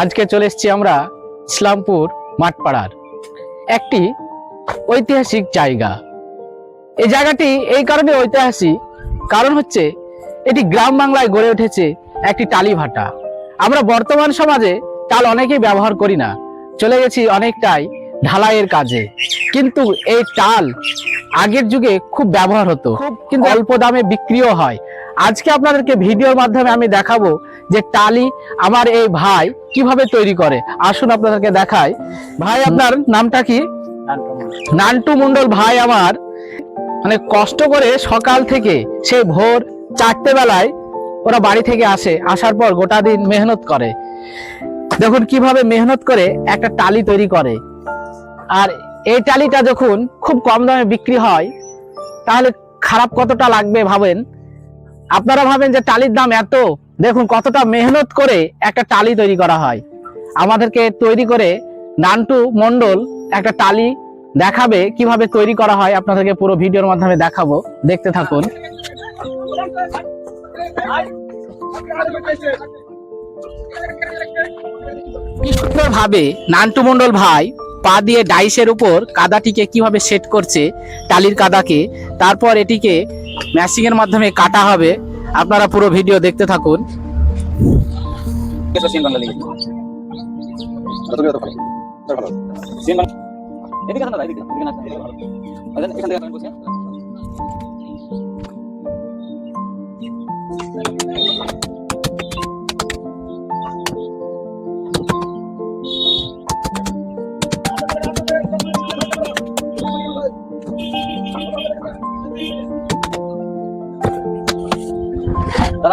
আজকে চলে এসেছি আমরা ইসলামপুর মাঠপাড়ার একটি ঐতিহাসিক জায়গা। এই জায়গাটি এই কারণে ঐতিহাসিক, কারণ হচ্ছে এটি গ্রাম বাংলায় গড়ে উঠেছে একটি টালি ভাটা। আমরা বর্তমান সমাজে টাল অনেকেই ব্যবহার করি না, চলে গেছি অনেকটাই ঢালাইয়ের কাজে। কিন্তু এই টাল আগের যুগে খুব ব্যবহার হতো কিন্তু অল্প দামে বিক্রিও হয়। আজকে আপনাদেরকে ভিডিওর মাধ্যমে আমি দেখাবো যে টালি আমার এই ভাই কীভাবে তৈরি করে। আসুন আপনাদেরকে দেখাই। ভাই আপনার নামটা কি? নান্টু মন্ডল ভাই আমার মানে কষ্ট করে সকাল থেকে সে ভোর চারটে বেলায় ওরা বাড়ি থেকে আসে আসার পর গোটা দিন মেহনত করে। দেখুন কীভাবে মেহনত করে একটা টালি তৈরি করে। আর এই টালিটা যখন খুব কম দামে বিক্রি হয়, তাহলে খারাপ কতটা লাগবে ভাবেন? আপনারা ভাবেন যে টালির দাম এত, দেখুন কতটা মেহনত করে একটা টালি তৈরি করা হয়। আমাদেরকে তৈরি করে নান্টু মন্ডল একটা টালি দেখাবে কীভাবে তৈরি করা হয়, আপনাদেরকে পুরো ভিডিওর মাধ্যমে দেখাবো। দেখতে থাকুন। ভাবে নান্টু মন্ডল ভাই পা দিয়ে ডাইসের উপর কাদাটিকে কীভাবে সেট করছে টালির কাদাকে, তারপর এটিকে ম্যাশিং এর মাধ্যমে কাটা হবে। আপনারা পুরো ভিডিও দেখতে থাকুন।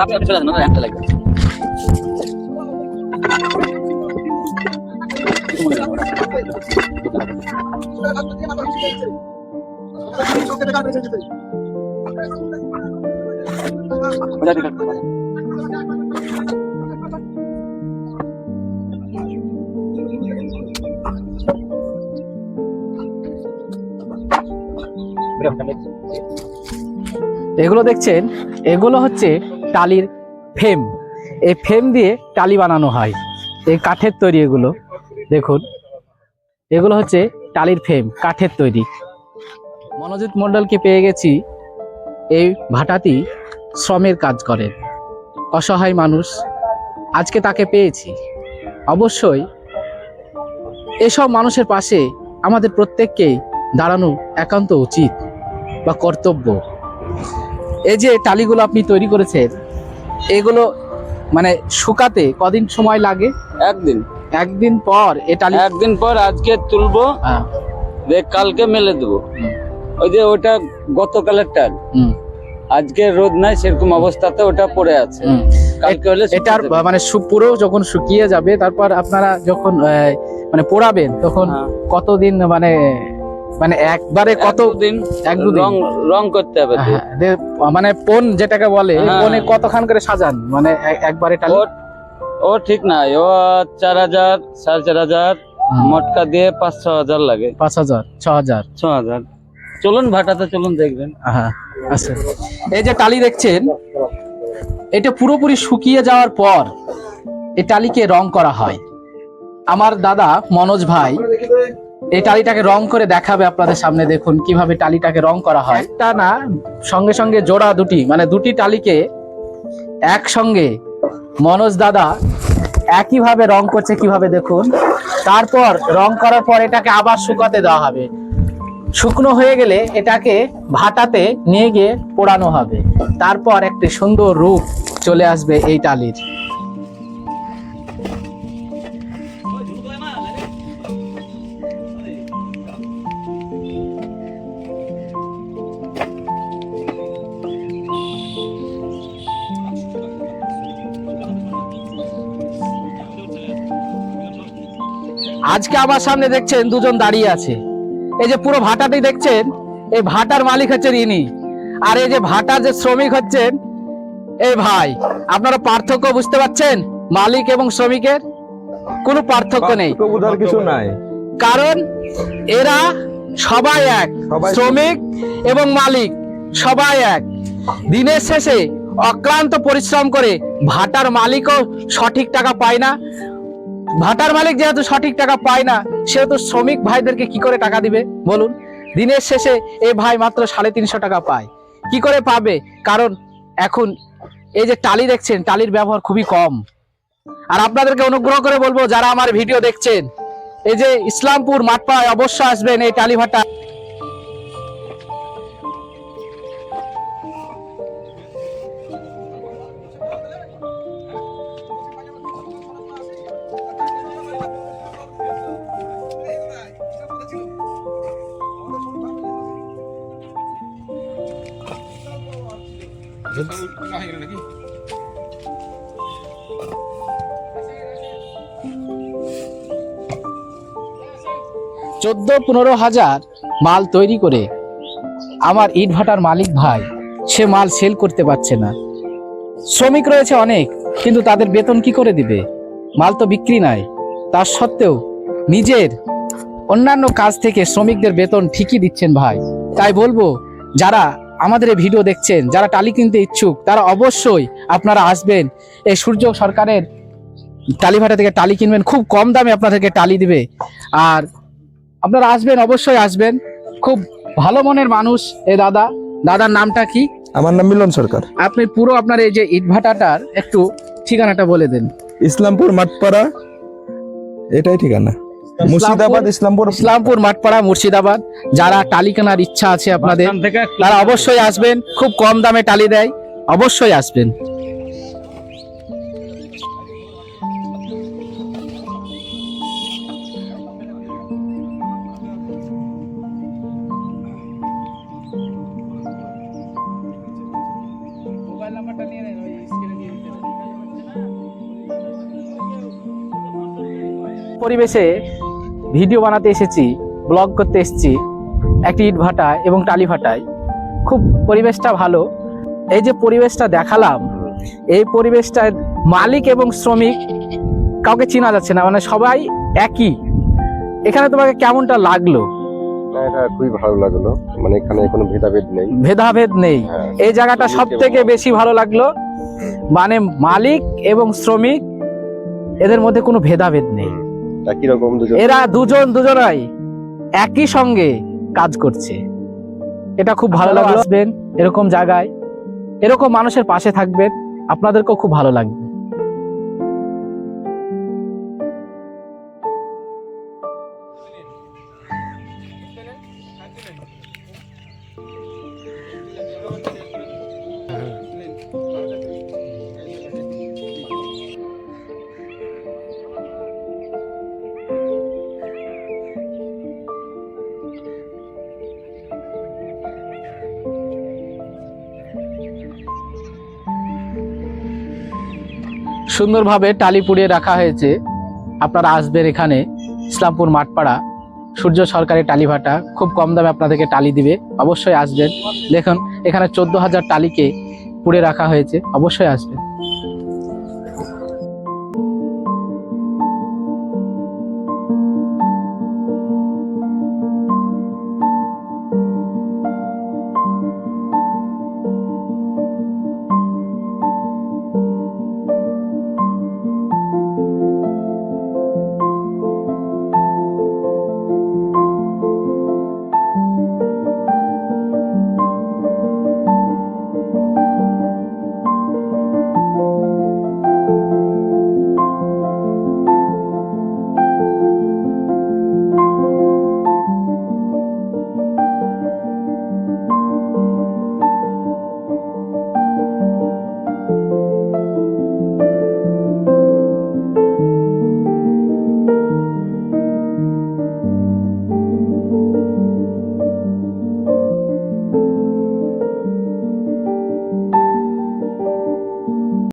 আপনি একটা লাগবে। এগুলো দেখছেন এগুলো হচ্ছে টালির ফ্রেম এই ফ্রেম দিয়ে টালি বানানো হয়। এই কাঠের তৈরি এগুলো। দেখুন। এগুলো হচ্ছে টালির ফ্রেম কাঠের তৈরি। মনোজিৎ মণ্ডলকে পেয়ে গেছি। এই ভাটাতি শ্রমের কাজ করেন অসহায় মানুষ। আজকে তাকে পেয়েছি। অবশ্যই এসব মানুষের পাশে আমাদের প্রত্যেককেই দাঁড়ানো একান্ত উচিত বা কর্তব্য। এই যে টালিগুলো আপনি তৈরি করেছেন এগুলো মানে শুকাতে কদিন সময় লাগে? একদিন। একদিন পর এ টালি একদিন পর আজকে তুলবো হ্যাঁ, কালকে মেলে দেবো। ওই যে ওটা গতকালের টাল। আজকে রোদ নাই সেরকম অবস্থাতে ওটা পড়ে আছে। হুম। কালকে হলে এটার মানে পুরো যখন শুকিয়ে যাবে তারপর আপনারা যখন মানে পোড়াবেন তখন হ্যাঁ। কতদিন মানে মানে একবারে কত দিন এক দুদিন? রং রং করতে হবে হ্যাঁ, মানে পোন যেটাকে বলে এই হ্যাঁ। পোনে কতখান করে সাজান? মানে একবারে টালি ও ঠিক নাই ও চার হাজার সাড়ে চার হাজার মটকা দিয়ে পাঁচ ছ হাজার লাগে। পাঁচ হাজার ছ হাজার। ছ হাজার। চলুন ভাটাতে চলুন দেখবেন। হ্যাঁ আচ্ছা এই যে টালি দেখছেন এটা পুরোপুরি শুকিয়ে যাওয়ার পর এই টালিকে রং করা হয়। আমার দাদা মনোজ ভাই এই টালিটাকে রং করে দেখাবে আপনাদের সামনে, দেখুন কীভাবে টালিটাকে রং করা হয়। একটা না, সঙ্গে সঙ্গে জোড়া দুটি মানে দুটি টালিকে একসঙ্গে মনোজ দাদা একইভাবে রং করছে কীভাবে দেখুন। তারপর রং করার পর এটাকে আবার শুকাতে দেওয়া হবে। শুকনো হয়ে গেলে এটাকে ভাটাতে নিয়ে গিয়ে পোড়ানো হবে। তারপর একটি সুন্দর রূপ চলে আসবে এই টালির। আজকে আমার সামনে দেখছেন দুজন দাঁড়িয়ে আছে। এই যে পুরো ভাটাটি দেখছেন এই ভাটার মালিক হচ্ছেন ইনি। আর এই যে ভাটার যে শ্রমিক হচ্ছেন এই ভাই আপনারা পার্থক্য বুঝতে পারছেন? মালিক এবং শ্রমিকের কোনো পার্থক্য নেই। কিছু নাই। কারণ এরা সবাই এক শ্রমিক এবং মালিক সবাই এক। দিনের শেষে অক্লান্ত পরিশ্রম করে ভাটার মালিকও সঠিক টাকা পায় না ভাটার মালিক যেহেতু সঠিক টাকা পায় না, সেহেতু শ্রমিক ভাইদেরকে কি করে টাকা দিবে? বলুন। দিনের শেষে এই ভাই মাত্র সাড়ে তিনশো টাকা পায়। কি করে পাবে? কারণ এখন এই যে টালি দেখছেন, টালির ব্যবহার খুবই কম। আর আপনাদেরকে অনুগ্রহ করে বলব, যারা আমার ভিডিও দেখছেন, এই যে ইসলামপুর মাঠপাড়ায় অবশ্যই আসবেন এই টালি ভাটা। চোদ্দ পনেরো হাজার মাল তৈরি করে আমার ইট ভাটার মালিক ভাই, সে মাল সেল করতে পারছে না। শ্রমিক রয়েছে অনেক, কিন্তু তাদের বেতন কি করে দিবে? মাল তো বিক্রি নাই। তার সত্ত্বেও নিজের অন্যান্য কাজ থেকে শ্রমিকদের বেতন ঠিকই দিচ্ছেন ভাই। তাই বলব, যারা আমাদের এই ভিডিও দেখছেন যারা টালি কিনতে ইচ্ছুক তারা অবশ্যই আপনারা আসবেন। এই সূর্য সরকারের টালিভাটা থেকে টালি কিনবেন খুব কম দামে আপনাদেরকে টালি দিবে। আর আপনারা আসবেন অবশ্যই আসবেন। খুব ভালো মনের মানুষ এ দাদা। দাদার নামটা কি? আমার নাম মিলন সরকার। আপনি পুরো আপনার এই যে ইটভাটাটার একটু ঠিকানাটা বলে দেন। ইসলামপুর মাঠপাড়া এটাই ঠিকানা। মুর্শিদাবাদ ইসলামপুর। ইসলামপুর মাঠপাড়া মুর্শিদাবাদ। যারা টালি কেনার ইচ্ছা আছে আপনাদের তারা অবশ্যই আসবেন। খুব কম দামে টালি দেয়। অবশ্যই আসবেন। পরিবেশে ভিডিও বানাতে এসেছি ব্লগ করতে এসেছি একটি ইট ভাটায় এবং টালি ভাটায়। খুব পরিবেশটা ভালো। এই যে পরিবেশটা দেখালাম এই পরিবেশটার মালিক এবং শ্রমিক কাউকে চেনা যাচ্ছে না মানে সবাই একই। এখানে তোমাকে কেমনটা লাগল? এটা খুবই ভালো লাগল। মানে এখানে কোনো ভেদাভেদ নেই। ভেদাভেদ নেই। হ্যাঁ এই জায়গাটা সব থেকে বেশি ভালো লাগল। মানে মালিক এবং শ্রমিক এদের মধ্যে কোনো ভেদাভেদ নেই। একই রকম দুজন। এরা দুজন দুজনাই একই সঙ্গে কাজ করছে। এটা খুব ভালো লাগল। আসবেন এরকম জায়গায় এরকম মানুষের পাশে থাকবেন। আপনাদেরকেও খুব ভালো লাগবে। সুন্দরভাবে টালি পুড়িয়ে রাখা হয়েছে। আপনারা আসবেন এখানে, ইসলামপুর মাঠপাড়া। সূর্য সরকারি টালিভাটা খুব কম দামে আপনাদেরকে টালি দিবে। অবশ্যই আসবেন। দেখুন, এখানে চোদ্দ হাজার টালিকে পুড়ে রাখা হয়েছে। অবশ্যই আসবেন।